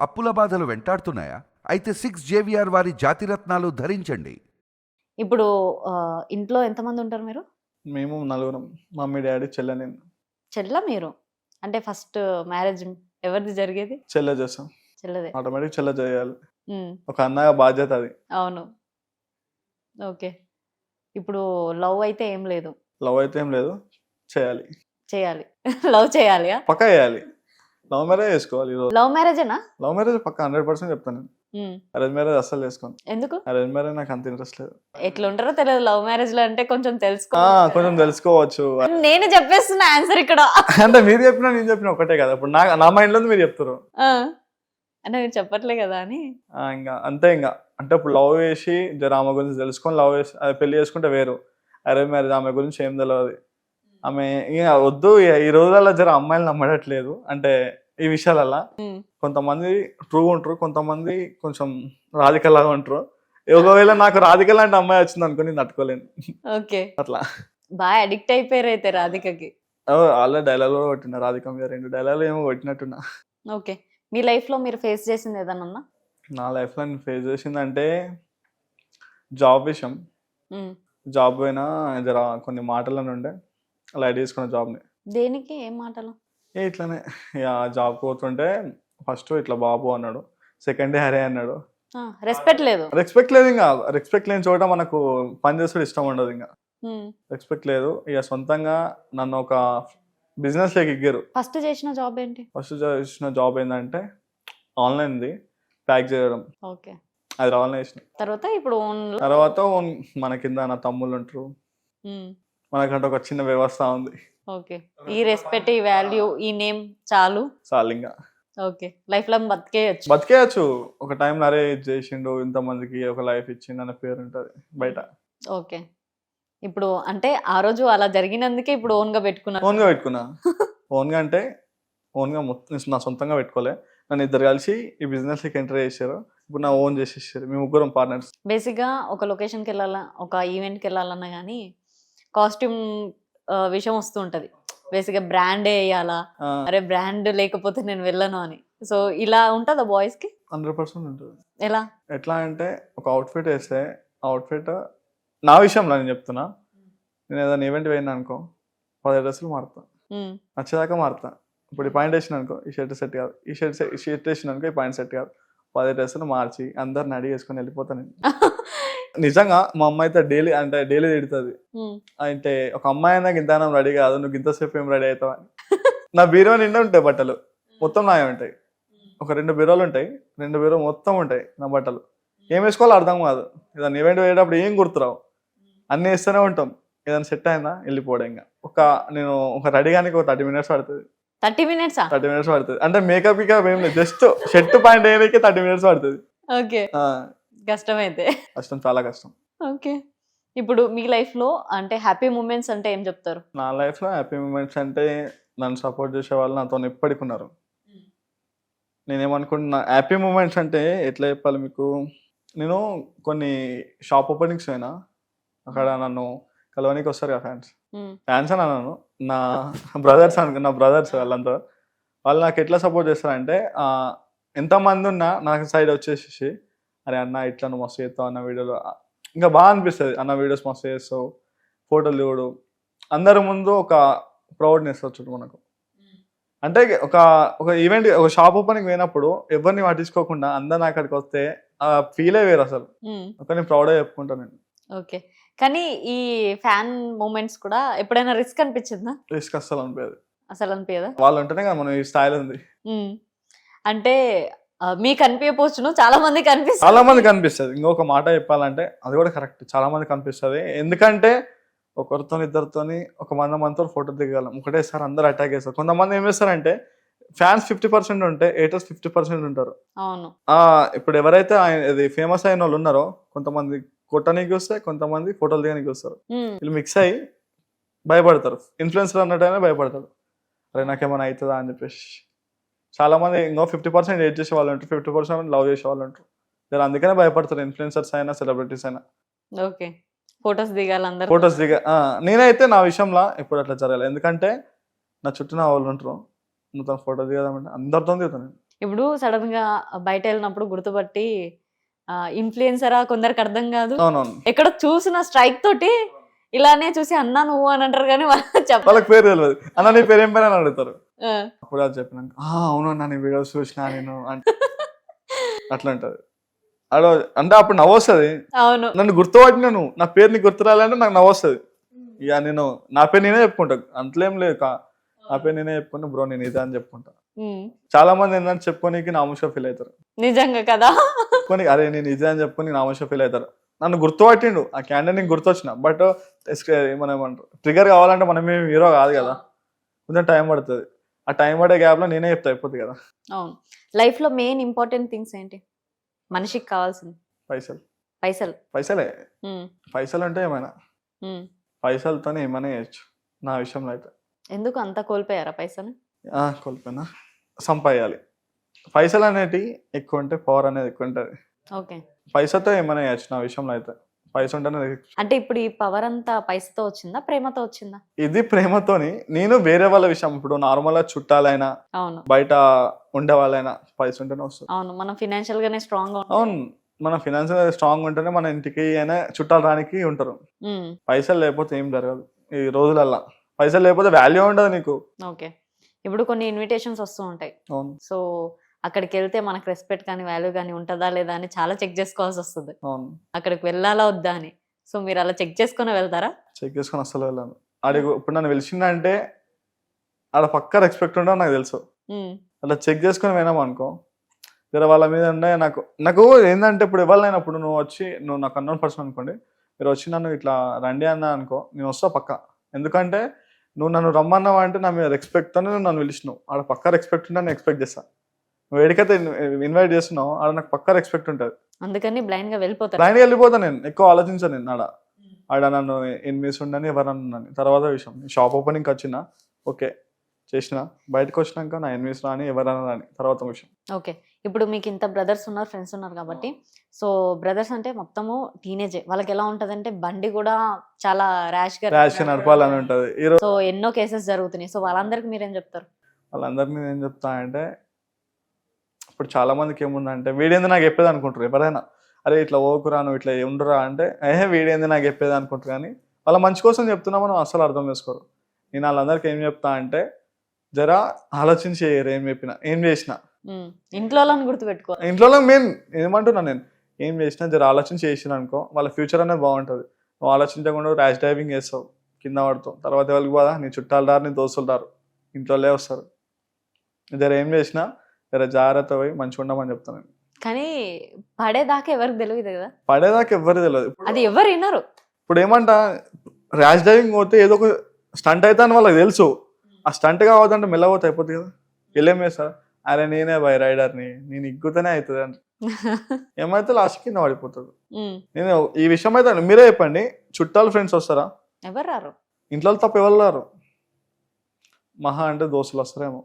అప్పుల బాధలు వెంటాడుతున్నాయా? అయితే సిక్స్ జేవిఆర్ వారి జాతిరత్నాలు ధరించండి. ఇప్పుడు ఇంట్లో ఎంతమంది ఉంటారు మీరు? మేము నలుగురం. మమ్మీ డాడీ చెల్లె నేను. చెల్ల మీరు? అంటే ఫస్ట్ మ్యారేజ్ ఎవరిది జరిగేది? చెల్లె చేస్తాం. చెల్లదే. ఆటోమేటిక్ చెల్లె చేయాలి. ఒక అన్నగా బాధ్యత అది. అవును. ఓకే. ఇప్పుడు లవ్ అయితే ఏం లేదు. లవ్ అయితే ఏం లేదు. చేయాలి. చేయాలి. లవ్ చేయాలి పక్క చేయాలి. లవ్ మ్యారేజ్ చేసుకోవాలి లవ్ మ్యారేజేనా లవ్ మ్యారేజ్ పక్క హండ్రెడ్ పర్సెంట్ చెప్తాను నేను. అరేంజ్ మ్యారేజ్ అస్సలు చేసుకోను. ఎందుకు? అరేంజ్ మ్యారేజ్ నాకు అంత ఇంట్రెస్ట్ లేదు. ఎట్లుంటారో తెలియదు. లవ్ మ్యారేజ్లో అంటే కొంచెం తెలుసుకో. కొంచెం తెలుసుకోవచ్చు. నేను చెప్పేస్తున్నా ఆన్సర్ ఇక్కడ. అంటే మీరు చెప్పినా నేను చెప్పిన ఒకటే కదా. ఇప్పుడు నా నా మైండ్లో మీరు చెప్తారు. అంటే మీరు చెప్పట్లే కదా అని. ఇంకా అంతే ఇంకా. అంటే ఇప్పుడు లవ్ చేసి జర ఆమె గురించి తెలుసుకొని లవ్ చేసి అది పెళ్ళి చేసుకుంటే వేరు. అరేంజ్ మ్యారేజ్ ఆమె గురించి ఏం తెలియదు ఆమె ఇక వద్దు ఈ రోజులలో జర అమ్మాయిలు నమ్మడట్లేదు. అంటే ఈ విషయాలల్లో. ఉమ్, కొంతమంది ట్రూ ఉంటారు కొంతమంది కొంచెం రాధిక లాగా ఉంటారు ఒకవేళ నాకు రాధిక లాంటి అమ్మాయి వచ్చింది అనుకుని తట్టుకోలేను. ఓకే. అట్లా. బాగా అడిక్ట్ అయిపోయారు అయితే రాధికకి. ఆల్రెడీ డైలాగ్ కూడా కొట్టిన రాధిక మీద రెండు డైలాగులు ఏమో కొట్టినట్టున్నా. ఓకే. మీ లైఫ్లో మీరు ఫేస్ చేసింది ఏదన్నా? నా లైఫ్లో నేను ఫేస్ చేసిందంటే జాబ్ విషయం. జాబ్ పోయినా జర కొన్ని మాటలను ఉండే. లైట్ తీసుకున్న జాబ్ని దేనికి? ఏం మాటలు? ఏ ఇట్లానే ఇక జాబ్ పోతుంటే ఫస్ట్ ఇట్లా బాబు అన్నాడు సెకండ్ డే హరే అన్నాడు రెస్పెక్ట్ లేదు. రెస్పెక్ట్ లేదు ఇంకా. రెస్పెక్ట్ లేని చోట మనకు పని చేస్తే ఇష్టం ఉండదు ఇంకా. ఉమ్, రెస్పెక్ట్ లేదు. ఇక సొంతంగా నన్ను ఒక బిజినెస్ లేకి ఇగ్గారు ఫస్ట్ చేసిన జాబ్ ఏంటి? ఫస్ట్ చేసిన జాబ్ ఏంటంటే ఆన్లైన్ది ప్యాక్ చేయడం. ఓకే. అది రావాలని చేసిన. తర్వాత ఇప్పుడు తర్వాత ఓన్- మన కింద నా తమ్ముళ్ళు ఉంటారు. మనకంటే ఒక చిన్న వ్యవస్థ ఉంది. ఓకే. ఈ రెస్పెక్ట్ ఈ వాల్యూ ఈ నేమ్ చాలు. చాలు ఇంకా. ఓకే. లైఫ్లో బతికేయచ్చు. బతికేయచ్చు. ఒక టైం అరే చేసిండు ఇంతమందికి ఒక లైఫ్ ఇచ్చిండు అనే పేరు ఉంటుంది బయట. ఓకే. ఇప్పుడు అంటే ఆ రోజు అలా జరిగినందుకే ఇప్పుడు ఓన్గా పెట్టుకున్నారు ఓన్గా పెట్టుకున్నా. ఓన్గా అంటే ఓన్గా మొత్తం నా సొంతంగా పెట్టుకోలే. నన్ను ఇద్దరు కలిసి ఈ బిజినెస్కి ఎంటర్ చేశారు. ఇప్పుడు నా ఓన్ చేసేసారు. మేము ముగ్గురం పార్ట్నర్స్ బేసిక్గా ఒక లొకేషన్కి వెళ్ళాలా ఒక ఈవెంట్కి వెళ్ళాలన్నా కానీ కాస్ట్యూమ్ విషయం వస్తూ ఉంటది. బేసిక్గా బ్రాండ్ వేయాలా? అరే బ్రాండ్ లేకపోతే నేను వెళ్ళను అని. సో ఇలా ఉంటుందా బాయ్స్కి హండ్రెడ్ పర్సెంట్ ఉంటుంది. ఎలా? ఎట్లా అంటే ఒక అవుట్ఫిట్ వేస్తే అవుట్ఫిట్ నా విషయంలో నేను చెప్తున్నా. నేను ఏదైనా ఈవెంట్ పోయినా అనుకో పది డ్రెస్సులు మారుతా. నచ్చేదాకా మారుతా. ఇప్పుడు ఈ పాయింట్ వేసిన అనుకో ఈ షర్ట్ సెట్ కాదు. ఈ షర్ట్ ఈ షర్ట్ వేసిన అనుకో ఈ పాయింట్ సెట్ కాదు. పది డ్రెస్సులు మార్చి అందరిని అడిగి వేసుకొని వెళ్ళిపోతాను నేను. నిజంగా మా అమ్మ అయితే డైలీ అంటే డైలీ తిడుతుంది. అంటే ఒక అమ్మాయి నాకు ఇంతనం రెడీ కాదు నువ్వు ఇంతసేపు ఏం రెడీ అవుతావు అని. నా బీరో నిండా ఉంటాయి బట్టలు. మొత్తం నాయ ఉంటాయి. ఒక రెండు బీరోలు ఉంటాయి. రెండు బీరో మొత్తం ఉంటాయి నా బట్టలు. ఏం వేసుకోవాలో అర్థం కాదు. ఏదైనా ఈవెంట్ వేయేటప్పుడు ఏం గుర్తురావు? అన్నీ వేస్తూనే ఉంటాం. ఏదైనా సెట్ అయిందా? వెళ్ళిపోవడం ఇంకా. ఒక నేను ఒక రెడీ కానీ ఒక థర్టీ మినిట్స్ పడుతుంది. థర్టీ మినిట్సా? థర్టీ మినిట్స్ పడుతుంది. అంటే మేకప్ ఇక ఏం లేదు. జస్ట్ షర్ట్ పాయింట్ వేయడానికి థర్టీ మినిట్స్ పడుతుంది. ఓకే. కష్టమైతే. కష్టం చాలా కష్టం. ఓకే. ఇప్పుడు మీ లైఫ్లో అంటే హ్యాపీ మూమెంట్స్ అంటే ఏం చెప్తారు? నా లైఫ్లో హ్యాపీ మూమెంట్స్ అంటే నన్ను సపోర్ట్ చేసే వాళ్ళు నాతో ఎప్పటికి ఉన్నారు నేనేమనుకుంటున్నా హ్యాపీ మూమెంట్స్ అంటే ఎట్లా చెప్పాలి మీకు? నేను కొన్ని షాప్ ఓపెనింగ్స్ అయినా అక్కడ నన్ను కలవనికి వస్తారు కదా ఫ్యాన్స్. ఫ్యాన్స్ అని అన్నాను నా బ్రదర్స్ అనుకో నా బ్రదర్స్ వాళ్ళంతా. వాళ్ళు నాకు ఎట్లా సపోర్ట్ చేస్తారంటే ఎంతమంది ఉన్నా నాకు సైడ్ వచ్చేసి అరే అన్న ఇట్లా నువ్వు మస్తు చేస్తావు అన్న వీడియోలో. ఇంకా బాగా అనిపిస్తుంది. అన్న వీడియోస్ మస్తు చేస్తావు ఫోటోలు దిగుడు. అందరి ముందు ఒక ప్రౌడ్నెస్ వచ్చు మనకు. అంటే ఒక ఒక ఈవెంట్ ఒక షాప్ ఓపెనింగ్ పోయినప్పుడు ఎవరిని పట్టించుకోకుండా అందరిని అక్కడికి వస్తే ఆ ఫీలే వేరు అసలు. ఒక నేను ప్రౌడ్గా చెప్పుకుంటాను నేను. ఓకే. కానీ ఈ ఫ్యాన్ మూమెంట్స్ కూడా ఎప్పుడైనా రిస్క్ అనిపించిందా? రిస్క్ అస్సలు అనిపించదు. అసలు అనిపించదా? వాళ్ళు ఉంటేనే కదా మనం ఈ స్థాయిలో ఉంది. అంటే మీకు అనిపించవచ్చును చాలా మందికి అనిపిస్తుంది చాలా మంది కనిపిస్తుంది. ఇంకొక మాట చెప్పాలంటే అది కూడా కరెక్ట్. చాలా మంది కనిపిస్తుంది. ఎందుకంటే ఒకరితో ఇద్దరితోని ఒక వంద మందితో ఫోటో దిగగలం. ఒకటేసారి అందరు అటాక్ చేస్తారు. కొంతమంది ఏం చేస్తారంటే ఫ్యాన్స్ ఫిఫ్టీ పర్సెంట్ ఉంటే ఎయిటర్స్ ఫిఫ్టీ పర్సెంట్ ఉంటారు. అవును. ఆ ఇప్పుడు ఎవరైతే ఆయన- ఇది ఫేమస్ అయిన వాళ్ళు ఉన్నారో కొంతమంది కొట్టడానికి వస్తే కొంతమంది ఫోటోలు దిగడానికి వస్తారు. వీళ్ళు మిక్స్ అయ్యి భయపడతారు. ఇన్ఫ్లుయెన్సర్ అన్నట్టయినా భయపడతారు. అరే నాకేమైనా అవుతుందా అని చెప్పేసి. చాలా మంది ఇంకో ఫిఫ్టీ పర్సెంట్ ఏడ్ చేసే వాళ్ళు ఉంటారు ఫిఫ్టీ పర్సెంట్ లవ్ చేసే వాళ్ళు ఉంటారు. వీళ్ళు అందుకనే భయపడతారు ఇన్ఫ్లుయెన్సర్స్ అయినా సెలబ్రిటీస్ అయినా. ఓకే ఫొటోస్ దిగాలి అందరు. ఫొటోస్ దిగ నేనైతే నా విషయంలో ఇప్పుడు అట్లా జరగాలి ఎందుకంటే నా చుట్టూ నా వాళ్ళు ఉంటారు. మొత్తం ఫోటో దిగదామంటే అందరితో దిగుతాను. ఇప్పుడు సడన్గా బయట వెళ్ళినప్పుడు గుర్తుపట్టి ఇన్ఫ్లుయెన్సరా కొందరికి అర్థం కాదు. ఎక్కడ చూసిన స్ట్రైక్ తోటి ఇలానే చూసి అన్నా నువ్వు అని అంటారు కానీ వాళ్ళకి పేరు తెలియదు అన్న నీ పేరు ఏం పేరు అని అడుగుతారు? అప్పుడు అది చెప్పినాక "ఆ, అవును అన్న నీ వీడియోస్ చూసినా నేను అంటే అట్లా ఉంటది. అడో అంటే అప్పుడు నవ్వొస్తుంది. అవును. నన్ను గుర్తుపట్టిన నువ్వు. నా పేరు నీకు గుర్తు రాలంటే నాకు నవ్వొస్తుంది. ఇక నేను నా పేరు నేనే చెప్పుకుంటా. అంతలేం లేదు కా. నా పేరు నేనే చెప్పుకుంటా బ్రో నేను ఇదే అని చెప్పుకుంటా. చాలా మంది ఏంటంటే చెప్పుకోనికి నామోష ఫీల్ అవుతారు. నిజంగా కదా? చెప్పుకొని అరే నేను ఇదే అని చెప్పుకొని నామోష ఫీల్ అవుతారు. నన్ను గుర్తుపట్టిండు. ఆ క్యాండిడేట్ నీకు గుర్తొచ్చిన. బట్ మనం ట్రిగర్ కావాలంటే మనం ఏం హీరో కాదు కదా. కొంచెం టైం పడుతుంది. ఆ టైం పడే గ్యాప్లో నేనే చెప్తా అయిపోతుంది కదా. అవును. లైఫ్లో మెయిన్ ఇంపార్టెంట్ థింగ్స్ ఏంటి? మనిషికి కావాల్సింది. పైసలు. పైసలు. పైసలే. ఉమ్, పైసలు అంటే ఏమైనా? ఉమ్. పైసలతోనే ఏమైనా చేయొచ్చు నా విషయంలో అయితే. ఎందుకు అంత కోల్పోయారా పైసలు? ఆ, కోల్పోయినా. సంపాయాలి పైసలు అనేటి ఎక్కువ ఉంటే పవర్ అనేది ఎక్కువ ఉంటుంది. ఓకే. పైసతో ఏమైనా చేయొచ్చు నా విషయంలో అయితే. పైస ఉంటేనే అంటే ఇప్పుడు ఈ పవర్ అంతా పైసతో వచ్చిందా ప్రేమతో వచ్చిందా? ఇది ప్రేమతోని నేను వేరే వాళ్ళ విషయం ఇప్పుడు నార్మల్గా చుట్టాలైనా అవును. బయట ఉండే వాళ్ళైనా పైస ఉంటేనే వస్తుంది. అవును మనం ఫినాన్షియల్ గానే స్ట్రాంగ్ అవును మన ఫినాన్షియల్ స్ట్రాంగ్ ఉంటేనే మన ఇంటికి అయినా చుట్టాలు రానికి ఉంటారు. పైసలు లేకపోతే ఏం జరగదు ఈ రోజులల్లా. పైసలు లేకపోతే వాల్యూ ఉండదు నీకు. ఓకే. ఇప్పుడు కొన్ని ఇన్విటేషన్స్ వస్తూ ఉంటాయి. సో అక్కడికి వెళ్తే మనకు రెస్పెక్ట్ కానీ వాల్యూ కానీ ఉంటుందా లేదా అని చాలా చెక్ చేసుకోవాల్సి వస్తుంది. అక్కడికి వెళ్ళాలా వద్దా అని. సో మీరు అలా చెక్ చేసుకుని వెళ్తారా? చెక్ చేసుకొని అస్సలు వెళ్ళాను. ఆడికి ఇప్పుడు నన్ను పిలిచిందంటే ఆడ పక్క రెస్పెక్ట్ ఉండవు నాకు తెలుసు. అట్లా చెక్ చేసుకొని పోయినాం అనుకో వేరే వాళ్ళ మీద ఉండే నాకు నాకు ఏంటంటే ఇప్పుడు ఎవరినైనా ఇప్పుడు నువ్వు వచ్చి నువ్వు నాకు అన్నోన్ పర్సన్ అనుకోండి మీరు వచ్చి నన్ను ఇట్లా రండి అన్నా అనుకో నేను వస్తా పక్క. ఎందుకంటే నువ్వు నన్ను రమ్మన్నావు అంటే నా మీద రెస్పెక్ట్తోనే నువ్వు నన్ను పిలిచినావు. ఆడ పక్క రెస్పెక్ట్ ఉంటే నేను ఎక్స్పెక్ట్ చేస్తా. నువ్వు ఎడికైతే ఇన్వైట్ చేస్తున్నావు ఆడ నాకు పక్క రెస్పెక్ట్ ఉంటుంది. అందుకని బ్లైండ్గా వెళ్ళిపోతారు లైన్కి వెళ్ళిపోతా నేను ఎక్కువ ఆలోచించాను నేను ఆడ. ఆడ నన్ను ఎనిమిస్ ఉండని ఎవరన్నా తర్వాత విషయం షాప్ ఓపెనింగ్కి వచ్చిన ఓకే చేసిన బయటకు వచ్చినాక నా ఎనిమిస్ రాని ఎవరన్నా రాని తర్వాత విషయం. ఓకే ఇప్పుడు మీకు ఇంత బ్రదర్స్ ఉన్నారు ఫ్రెండ్స్ ఉన్నారు కాబట్టి సో బ్రదర్స్ అంటే మొత్తము టీనేజ్ వాళ్ళకి ఎలా ఉంటదంటే బండి కూడా చాలా ర్యాష్గా ర్యాష్ నడపాలని ఉంటుంది. సో ఎన్నో కేసెస్ జరుగుతున్నాయి. సో వాళ్ళందరికి మీరేం చెప్తారు? వాళ్ళందరినీ నేను చెప్తా అంటే ఇప్పుడు చాలా మందికి ఏముందంటే వీడేంది నాకు చెప్పేది అనుకుంటారు ఎవరైనా. అరే ఇట్లా ఓకురా నువ్వు ఇట్లా ఉండరా అంటే ఏహే వీడేంది నాకు చెప్పేది అనుకుంటారు కానీ వాళ్ళ మంచి కోసం చెప్తున్నా మనం అస్సలు అర్థం చేసుకోరు. నేను వాళ్ళందరికీ ఏం చెప్తా అంటే జరా ఆలోచించి చేయరు ఏం చెప్పినా ఏం చేసినా. ఇంట్లో గుర్తుపెట్టుకో. ఇంట్లో మెయిన్ ఏమంటున్నా నేను ఏం చేసినా జర ఆలోచన చేసిన అనుకో వాళ్ళ ఫ్యూచర్ అనేది బాగుంటుంది. నువ్వు ఆలోచించకుండా ర్యాష్ డ్రైవింగ్ చేస్తావు కింద పడతావు తర్వాత ఎవరికి పోదా? నీ చుట్టాలు రారు నీ దోస్తులు రారు ఇంట్లోనే వస్తారు. జర ఏం చేసినా జర జాగ్రత్త పోయి మంచిగా ఉండమని చెప్తాను. కానీ పడేదాకా ఎవరికి తెలియదు కదా? పడేదాకా ఎవ్వరు తెలియదు. అది ఎవరు వినరు ఇప్పుడు ఏమంట ర్యాష్ డ్రైవింగ్ పోతే ఏదో ఒక స్టంట్ అయితే అని వాళ్ళకి తెలుసు. ఆ స్టంట్ కావద్దంటే మెల్లబోతే అయిపోతుంది కదా. వెళ్ళేం చేస్తా అరే నేనే బై రైడర్ని నేను ఇగ్గుతూనే అవుతుంది అంటే ఏమైతే లాస్ట్ కింద పడిపోతుంది నేను ఈ విషయం అయితే మీరే చెప్పండి. చుట్టాలు ఫ్రెండ్స్ వస్తారా? ఎవరు రారు? ఇంట్లో తప్ప ఎవరు రారు? మహా అంటే దోస్తులు వస్తారేమో.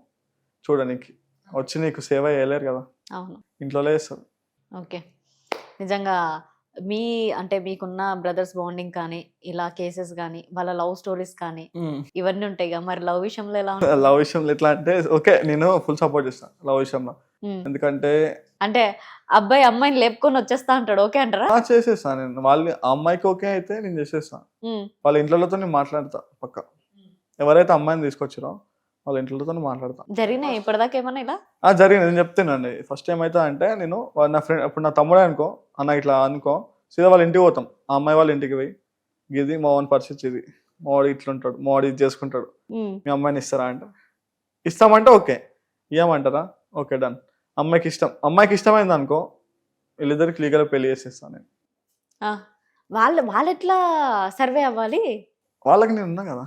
చూడనికి వచ్చి నీకు సేవ చేయలేరు కదా. అవును. ఇంట్లోనే చేస్తారు ఓకే. నిజంగా మీ అంటే మీకున్న బ్రదర్స్ బాండింగ్ కానీ ఇలా కేసెస్ కానీ వాళ్ళ లవ్ స్టోరీస్ కానీ ఇవన్నీ ఉంటాయి కదా. మరి లవ్ విషయంలో ఎలా లవ్ విషయంలో ఎట్లా అంటే ఓకే నేను ఫుల్ సపోర్ట్ చేస్తాను లవ్ విషయంలో. ఎందుకంటే అంటే అబ్బాయి అమ్మాయిని లేపుకొని వచ్చేస్తా అంటాడు ఓకే అంటారా? ఆ, చేసేస్తాను నేను. వాళ్ళు అమ్మాయికి ఓకే అయితే నేను చేసేస్తాను వాళ్ళ ఇంట్లోతో నేను మాట్లాడతా పక్క. ఎవరైతే అమ్మాయిని తీసుకొచ్చారో వాళ్ళ ఇంట్లోతో మాట్లాడతా. జరిగినాయి ఇప్పటిదాకా ఏమన్నా ఇలా? జరిగింది. నేను చెప్తానండి ఫస్ట్ ఏమైతే అంటే నేను నా ఫ్రెండ్ ఇప్పుడు నా తమ్ముడే అనుకో అన్న ఇట్లా అనుకో సీదా వాళ్ళ ఇంటికి పోతాం. ఆ అమ్మాయి వాళ్ళ ఇంటికి పోయి ఇది మా వాని పరిస్థితి ఇది. మా వాడు ఇట్లుంటాడు మా వాడు ఇది చేసుకుంటాడు. మీ అమ్మాయిని ఇస్తారా అంటే. ఇస్తామంటే ఓకే. ఇవ్వమంటారా ఓకే డన్ అమ్మాయికి ఇష్టం. అమ్మాయికి ఇష్టమైంది అనుకో వీళ్ళిద్దరికి లీగల్గా పెళ్ళి చేసేస్తాను నేను. వాళ్ళు వాళ్ళు ఎట్లా సర్వే అవ్వాలి? వాళ్ళకి నేను ఉన్నా కదా.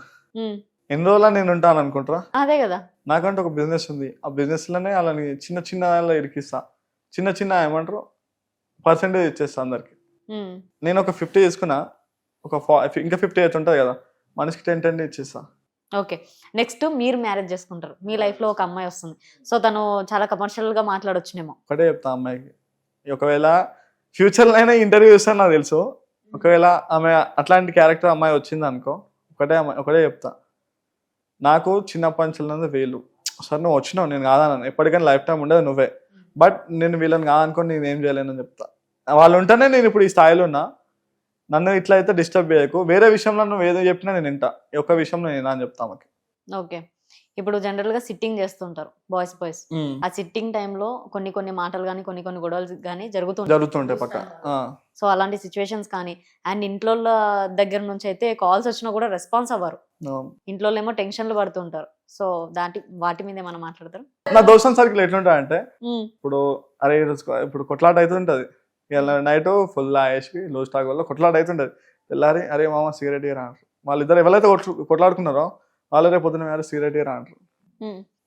ఎన్ని రోజులు నేను ఉంటాను అనుకుంటారా? అదే కదా. నాకంటే ఒక బిజినెస్ ఉంది. ఆ బిజినెస్లోనే వాళ్ళని చిన్న చిన్న ఇరికిస్తా. చిన్న చిన్న ఏమంటారు? పర్సెంటేజ్ ఇచ్చేస్తా అందరికి. నేను ఒక ఫిఫ్టీ తీసుకున్నా. ఒక ఇంకా ఫిఫ్టీ అయితే ఉంటుంది కదా. మనిషికి టెన్ టెన్ ఇచ్చేస్తా. ఓకే. నెక్స్ట్ మీరు మ్యారేజ్ చేసుకుంటారు. మీ లైఫ్లో ఒక అమ్మాయి వస్తుంది. సో తను చాలా కమర్షియల్గా మాట్లాడొచ్చునేమో. ఒకటే చెప్తా అమ్మాయికి. ఒకవేళ ఫ్యూచర్లో అయినా ఇంటర్వ్యూ ఇస్తాను నాకు తెలుసు. ఒకవేళ ఆమె అట్లాంటి క్యారెక్టర్ అమ్మాయి వచ్చింది అనుకో ఒకటే అమ్మాయి ఒకటే చెప్తా. నాకు చిన్నప్పటి నుంచి ఉన్నది వేలు సార్ నువ్వు వచ్చినావు నేను కాదన్నాను. ఎప్పటికైనా లైఫ్ టైం ఉండదు నువ్వే. బట్ నేను వీళ్ళని కాదనుకొని నేను ఏం చేయలేనని చెప్తా. వాళ్ళు ఉంటేనే నేను ఇప్పుడు ఈ స్థాయిలో ఉన్నా. నన్ను ఇట్లా అయితే డిస్టర్బ్ చేయకు. వేరే విషయంలో నువ్వు ఏదో చెప్పినా నేను వింటా. ఈ ఒక్క విషయంలో నేను అని చెప్తా ఓకే. ఇప్పుడు జనరల్గా సిట్టింగ్ చేస్తుంటారు బాయ్స్ బాయ్స్ ఆ సిట్టింగ్ టైంలో కొన్ని కొన్ని మాటలు కానీ కొన్ని కొన్ని గొడవలు కానీ జరుగుతుంటాయి. జరుగుతుంటాయి పక్క. సో అలాంటి సిచ్యువేషన్స్ కానీ అండ్ ఇంట్లో దగ్గర నుంచి అయితే కాల్స్ వచ్చినా కూడా రెస్పాన్స్ అవ్వరు. ఇంట్లో ఏమో టెన్షన్లు పడుతుంటారు. సో దాటి వాటి మీద ఏమైనా మాట్లాడతారు? నా దోస్తం సర్కిల్ ఎట్లుంటా అంటే ఇప్పుడు అరే ఇప్పుడు కొట్లాట అవుతుంటది నైట్ ఫుల్ ఆయేసి లో స్టాక్ వల్ల కొట్లాట అవుతుంటది తెల్లారి అరే మామ సిగరెట్ రా అంటారు. వాళ్ళిద్దరు ఎవరైతే కొట్లాడుకున్నారో వాళ్ళు రేపు పొద్దున అరే సిగరెట్ రా అంటారు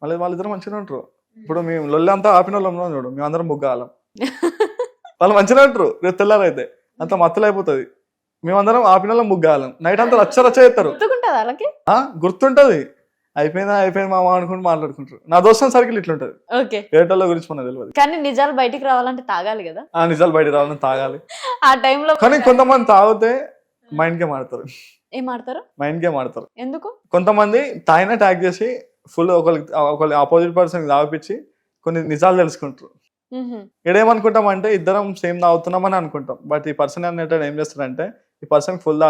మళ్ళీ వాళ్ళిద్దరు మంచిగా ఉంటారు. ఇప్పుడు మేము లొల్లి అంతా ఆపిన వాళ్ళు ఉన్నాం చూడు మేము అందరం బుగ్గాలం వాళ్ళు మంచిగా ఉంటారు రేపు తెల్లారైతే అంత మత్తలు అయిపోతుంది. మేమందరం ఆపిన వాళ్ళం బుగ్గాలం నైట్ అంతా రచ్చ రచ్చ చేస్తారు. గుర్తుంటది అయిపోయిందా అయిపోయింది మామ అనుకుంటూ మాట్లాడుకుంటారు. నా దోస్తం సర్కిల్ ఇట్లుంటది. ఓకే. వేటల గురించి మనకు తెలియదు కానీ నిజాలు బయటికి రావాలంటే తాగాలి కదా? ఆ నిజాలు బయట రావాలని తాగాలి. ఆ టైంలో కానీ కొంతమంది తాగితే మైండ్ గేమ్ ఆడతారు ఏం ఆడతారు మైండ్ గేమ్ ఆడతారు. ఎందుకు? కొంతమంది తాగిన ట్యాగ్ చేసి ఫుల్ ఒకరికి ఒకరి ఆపోజిట్ పర్సన్ తాగిపించి కొన్ని నిజాలు తెలుసుకుంటారు. మ్హూ. ఈడేమనుకుంటాం అంటే ఇద్దరం సేమ్ తాగుతున్నామని అనుకుంటాం. బట్ ఈ పర్సన్ అనేటప్పుడు ఏం చేస్తాడంటే ఈ పర్సన్ ఫుల్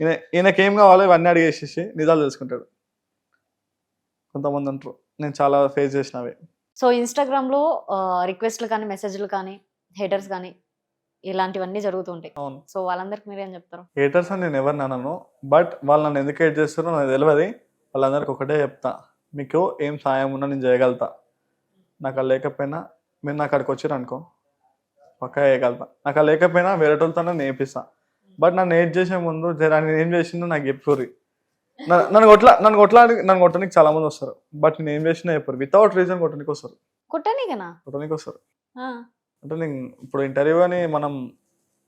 ఈయన ఈయనకి కావాలో ఇవన్నీ అడిగేసేసి నిజాలు తెలుసుకుంటాడు. కొంతమంది ఉంటారు నేను చాలా ఫేస్ చేసినవి. సో ఇన్స్టాగ్రామ్లో రిక్వెస్ట్లు కానీ మెసేజ్లు కానీ హేటర్స్ కానీ ఇలాంటివన్నీ జరుగుతుంటాయి. అవును. సో వాళ్ళందరికి మీరేం చెప్తారు? హేటర్స్ అని నేను ఎవరిని అనను బట్ వాళ్ళు నన్ను ఎందుకు హేట్ చేస్తారో నాకు తెలియదు. వాళ్ళందరికి ఒకటే చెప్తా. మీకు ఏం సాయం ఉన్నా నేను చేయగలుగుతా. నాకు అది లేకపోయినా మీరు నాకు అక్కడికి వచ్చారు అనుకో పక్కా చేయగలుగుతా. నాకు అది లేకపోయినా వేరే వాళ్ళతోనే నేర్పిస్తా. బట్ నన్ను ఏడ్ చేసే ముందు జర నేను ఏం చేసిందో నాకు చెప్పుర్రి. నన్ను నన్ను కొట్లా నన్ను కొట్లాడి నన్ను కొట్టడానికి చాలా మంది వస్తారు. బట్ నేను ఏం చేసినా చెప్పరు వితౌట్ రీజన్ కొట్టడానికి వస్తారు కొట్టడానికి వస్తారు అంటే నేను ఇప్పుడు ఇంటర్వ్యూ అని మనం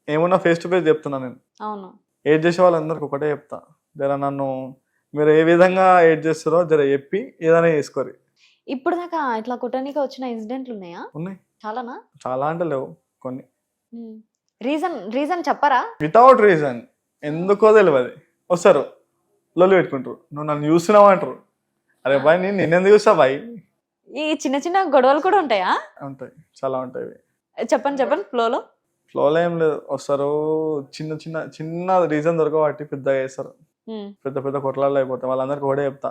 ఏమున్నా ఫేస్ టు ఫేస్ చెప్తున్నా నేను. అవును. ఏడ్ చేసే వాళ్ళందరికి ఒకటే చెప్తా. జర నన్ను మీరు ఏ విధంగా ఏడ్ చేస్తారో జర చెప్పి ఏదైనా చేసుకోరు. ఇప్పుడు దాకా ఇట్లా కుట్టనీకి వచ్చిన ఇన్సిడెంట్లు ఉన్నాయా? ఉన్నాయి. చాలానా? చాలా అంటే లేవు కొన్ని. రీజన్ రీజన్ చెప్పరా? వితౌట్ రీజన్ ఎందుకో తెలియదు వస్తారు. లొల్లి పెట్టుకుంటారు. నువ్వు నన్ను చూస్తున్నావు అంటారు. అరే బాయ్ నేను నిన్నెందుకు చూస్తా బాయ్? ఈ చిన్న చిన్న గొడవలు కూడా ఉంటాయా? ఉంటాయి. చాలా ఉంటాయి. చెప్పండి చెప్పండి ఫ్లోలో? ఫ్లోలో ఏం లేదు. వస్తారు చిన్న చిన్న చిన్న రీజన్ దొరకబట్టి పెద్దగా చేస్తారు. పెద్ద పెద్ద కొట్లాళ్ళు అయిపోతాయి. వాళ్ళందరికీ ఒకటే చెప్తా.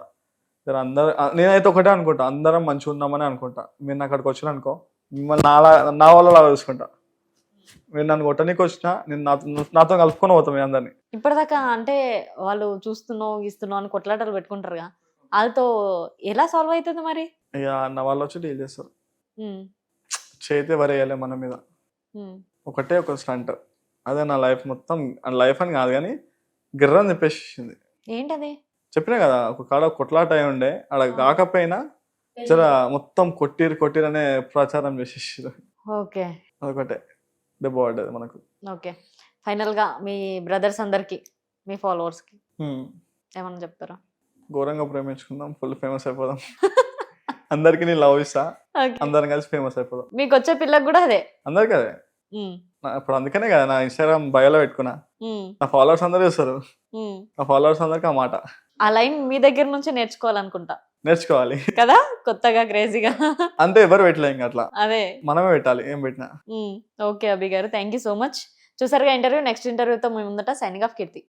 అందరు నేనైతే ఒకటే అనుకుంటా. అందరం మంచిగా ఉన్నామని అనుకుంటా. మీరు నా అక్కడికి వచ్చిన అనుకో. మిమ్మల్ని నాలా నా వాళ్ళలా చూసుకుంటా. మీరు నన్ను కొట్టడానికి వచ్చినా నేను నాతో నాతో కలుపుకొని పోతాం మీ అందరిని. ఇప్పటిదాకా అంటే వాళ్ళు చూస్తున్నావు ఇస్తున్నావు అని కొట్లాటలు పెట్టుకుంటారుగా. వాళ్ళతో ఎలా సాల్వ్ అవుతుంది మరి? ఇక నా వాళ్ళు వచ్చి డీల్ చేస్తారు. చేతి వరేయాలి మన మీద. ఒకటే ఒక స్టంట్. అదే నా లైఫ్ మొత్తం లైఫ్ అని కాదు కానీ గిర్రని చెప్పేసింది ఏంటది? చెప్పినా కదా ఒక కాడ కొట్లాట అయి ఉండే ఆడ కాకపోయినా జర మొత్తం కొట్టిరు కొట్టిరు అనే ప్రచారం చేసేసారు ఓకే. అదొకటే. దెబ్బ పడ్డది మనకు. ఓకే. ఫైనల్గా మీ బ్రదర్స్ అందరికి మీ ఫాలోవర్స్కి. ఏమన్నా చెప్తారా? ఘోరంగా ప్రేమించుకుందాం ఫుల్ ఫేమస్ అయిపోదాం. అందరికి నేను లవ్ ఇస్తా అందరం కలిసి ఫేమస్ అయిపోదాం. మీకు వచ్చే పిల్లకి కూడా అదే. అందరికీ అదే. ఇప్పుడు అందుకనే కదా నా ఇన్స్టాగ్రామ్ బయోలో పెట్టుకున్నా. నా ఫాలోవర్స్ అందరూ చూస్తారు. నా ఫాలోవర్స్ అందరికి ఆ మాట. ఆ లైన్ మీ దగ్గర నుంచి నేర్చుకోవాలనుకుంటా. నేర్చుకోవాలి. కదా? కొత్తగా క్రేజీగా. అంతే ఎవరు పెట్టలే ఇంకా అట్లా. అదే. మనమే పెట్టాలి ఏం పెట్టినా. ఓకే అభి గారు థ్యాంక్ యూ సో మచ్ చూసారుగా ఇంటర్వ్యూ నెక్స్ట్ ఇంటర్వ్యూతో మేము ముందట సైనింగ్ ఆఫ్ కీర్తి.